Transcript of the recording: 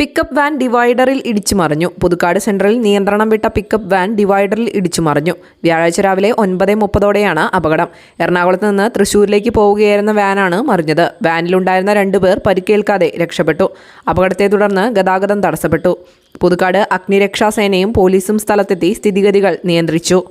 Pickup van ഡിവൈഡറിൽ ഇടിച്ചു മറിഞ്ഞു. പുതുക്കാട് സെൻട്രലിൽ നിയന്ത്രണം വിട്ട പിക്കപ്പ് വാൻ ഡിവൈഡറിൽ ഇടിച്ചു മറിഞ്ഞു. വ്യാഴാഴ്ച രാവിലെ ഒൻപത് മുപ്പതോടെയാണ് അപകടം. എറണാകുളത്ത് നിന്ന് തൃശൂരിലേക്ക് പോവുകയായിരുന്ന വാനാണ് മറിഞ്ഞത്. വാനിലുണ്ടായിരുന്ന രണ്ടുപേർ പരിക്കേൽക്കാതെ രക്ഷപ്പെട്ടു. അപകടത്തെ തുടർന്ന് ഗതാഗതം തടസ്സപ്പെട്ടു. പുതുക്കാട് അഗ്നിരക്ഷാസേനയും പോലീസും സ്ഥലത്തെത്തി സ്ഥിതിഗതികൾ നിയന്ത്രിച്ചു.